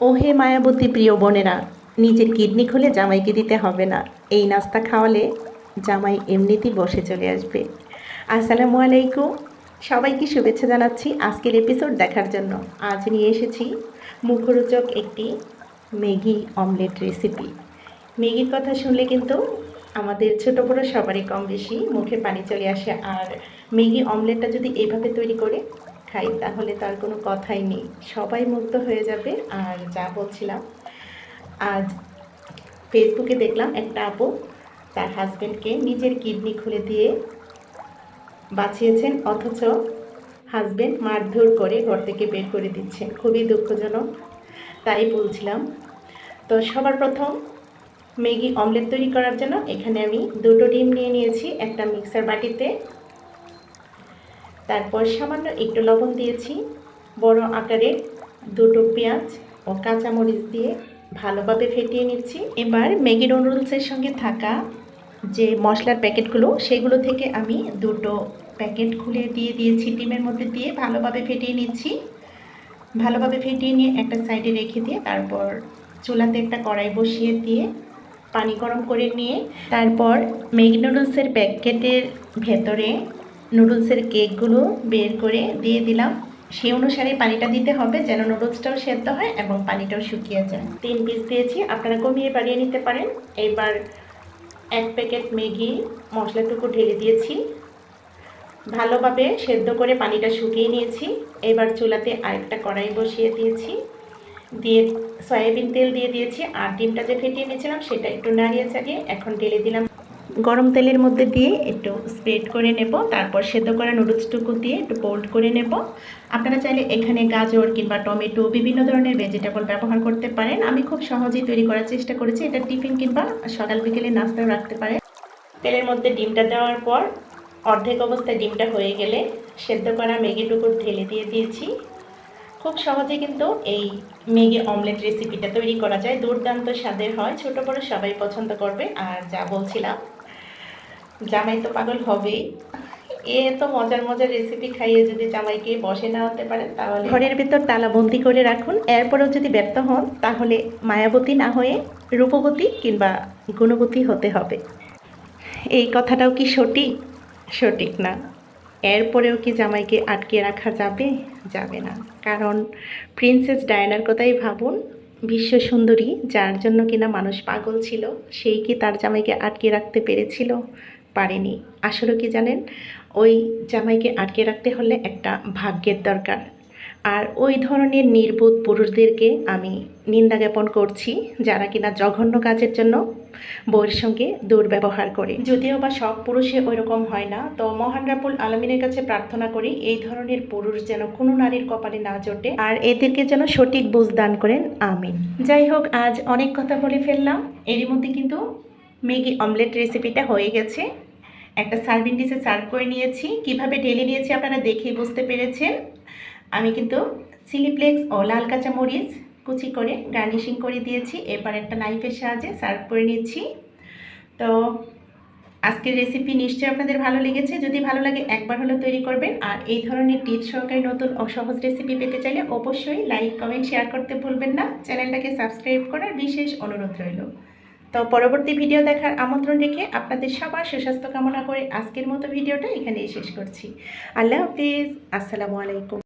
ওহে মায়াবতী প্রিয় বোনেরা, নিজের কিডনি খুলে জামাইকে দিতে হবে না। এই নাস্তা খাওয়ালে জামাই এমনিতেই বসে চলে আসবে। আসসালামু আলাইকুম। সবাইকে শুভেচ্ছা জানাচ্ছি আজকের এপিসোড দেখার জন্য। আজ নিয়ে এসেছি মুখরোচক একটি ম্যাগি অমলেট রেসিপি ম্যাগির কথা শুনলে কিন্তু আমাদের ছোট বড় সবারই কম বেশি মুখে পানি চলে আসে। আর ম্যাগি অমলেটটা যদি এইভাবে তৈরি করে খাই, তাহলে তার কোনো কথাই নেই। সবাই মুগ্ধ হয়ে যাবে, আর যা বলছিলাম। আজ ফেসবুকে দেখলাম একটা আপু তার হাজব্যান্ডকে নিজের কিডনি খুলে দিয়ে বাঁচিয়েছেন, অথচ হাজব্যান্ড মারধর করে ঘর থেকে বের করে দিচ্ছেন। খুবই দুঃখজনক, তাই বলছিলাম। তো সবার প্রথম ম্যাগি অমলেট তৈরি করার জন্য এখানে আমি দুটো ডিম নিয়ে নিয়েছি, একটা মিক্সার বাটিতে। তারপর সামান্য একটু লবণ দিয়েছি। বড় আকারের দুটো পেঁয়াজ ও কাঁচামরিচ দিয়ে ভালোভাবে ফেটিয়ে নিচ্ছি। এবার ম্যাগি নুডলসের সঙ্গে থাকা যে মশলার প্যাকেটগুলো, সেগুলো থেকে আমি দুটো প্যাকেট খুলে দিয়ে দিয়েছি ডিমের মধ্যে দিয়ে ভালোভাবে ফেটিয়ে নিচ্ছি। ভালোভাবে ফেটিয়ে নিয়ে একটা সাইডে রেখে দিয়ে তারপর চুলাতে একটা কড়াই বসিয়ে দিয়ে পানি গরম করে নিয়ে, তারপর ম্যাগি নুডলসের প্যাকেটের ভেতরে নুডলসের কেকগুলো বের করে দিয়ে দিলাম। সেই অনুসারে পানিটা দিতে হবে যেন নুডলসটাও সেদ্ধ হয় এবং পানিটাও শুকিয়ে যায়। তিন পিস দিয়েছি, আপনারা কমিয়ে বাড়িয়ে নিতে পারেন। এবার এক প্যাকেট ম্যাগি মশলাটুকু ঢেলে দিয়েছি। ভালোভাবে সেদ্ধ করে পানিটা শুকিয়ে নিয়েছি। এবার চুলাতে আরেকটা কড়াই বসিয়ে দিয়েছি। দিয়ে সয়াবিন তেল দিয়ে দিয়েছি। আর ডিমটা যে ফেটিয়ে নিয়েছিলাম, সেটা একটু নাড়িয়ে চাড়িয়ে এখন ঢেলে দিলাম। গরম তেলের মধ্যে দিয়ে একটু স্প্রেড করে নেব। তারপর সেদ্ধ করা নুডলসটুকু দিয়ে একটু পোল্ড করে নেব। আপনারা চাইলে এখানে গাজর কিংবা টমেটো বিভিন্ন ধরনের ভেজিটেবল ব্যবহার করতে পারেন। আমি খুব সহজেই তৈরি করার চেষ্টা করেছি। এটা টিফিন কিংবা সকাল বিকেলে নাস্তাও রাখতে পারেন। তেলের মধ্যে ডিমটা দেওয়ার পর অর্ধেক অবস্থায় ডিমটা হয়ে গেলে সেদ্ধ করা ম্যাগিটুকু ঢেলে দিয়ে দিয়েছি। খুব সহজে কিন্তু এই ম্যাগি অমলেট রেসিপিটা তৈরি করা যায়। দুর্দান্ত স্বাদের হয়। ছোট বড় সবাই পছন্দ করবে। আর যা বলছিলাম জামাই তো পাগল হবেই। এ তো মজার মজার রেসিপি খাইয়ে যদি জামাইকে বসে না হতে পারেন তাহলে ঘরের ভেতর তালাবন্দি করে রাখুন। এরপরেও যদি ব্যর্থ হন, তাহলে মায়াবতী না হয়ে রূপবতী কিংবা গুণবতী হতে হবে। এই কথাটাও কি সঠিক? সঠিক না। এরপরেও কি জামাইকে আটকে রাখা যাবে? যাবে না। কারণ প্রিন্সেস ডায়নার কথাই ভাবুন, বিশ্ব সুন্দরী, যার জন্য কিনা মানুষ পাগল ছিল, সেই কি তার জামাইকে আটকে রাখতে পেরেছিল? পারেনি। আসলে কি জানেন? ওই জামাইকে আটকে রাখতে হলে একটা ভাগ্যের দরকার। আর ওই ধরনের নির্বোধ পুরুষদেরকে আমি নিন্দা জ্ঞাপন করছি যারা কিনা জঘন্য কাজের জন্য বউয়ের সঙ্গে দুর্ব্যবহার করে। যদিও বা সব পুরুষে ওই রকম হয় না, তো মহান রাবুল আলমিনের কাছে প্রার্থনা করি এই ধরনের পুরুষ যেন কোনো নারীর কপালে না জোটে আর এদেরকে যেন সঠিক বুঝ দান করেন, আমিন। যাই হোক, আজ অনেক কথা বলে ফেললাম। এরই মধ্যে কিন্তু ম্যাগি অমলেট রেসিপিটা হয়ে গেছে। একটা সার্ভিং ডিশে সার্ভ করে নিয়েছি। কীভাবে ঢেলে নিয়েছি আপনারা দেখেই বুঝতে পেরেছেন। আমি কিন্তু চিলি ফ্লেক্স ও লাল কাঁচা মরিচ কুচি করে গার্নিশিং করে দিয়েছি। এবার একটা নাইফের সাহায্যে সার্ভ করে নিচ্ছি। তো আজকের রেসিপি নিশ্চয়ই আপনাদের ভালো লেগেছে। যদি ভালো লাগে একবার হলেও তৈরি করবেন। আর এই ধরনের টিপস সহকারী নতুন ও সহজ রেসিপি পেতে চাইলে অবশ্যই লাইক, কমেন্ট, শেয়ার করতে ভুলবেন না। চ্যানেলটাকে সাবস্ক্রাইব করার বিশেষ অনুরোধ রইল। তো পরবর্তী ভিডিও দেখার আমন্ত্রণ রেখে আপনাদের সবার সুস্বাস্থ্য কামনা করে আজকের মতো ভিডিওটা এখানেই শেষ করছি। আল্লাহ হাফিজ। আসসালামু আলাইকুম।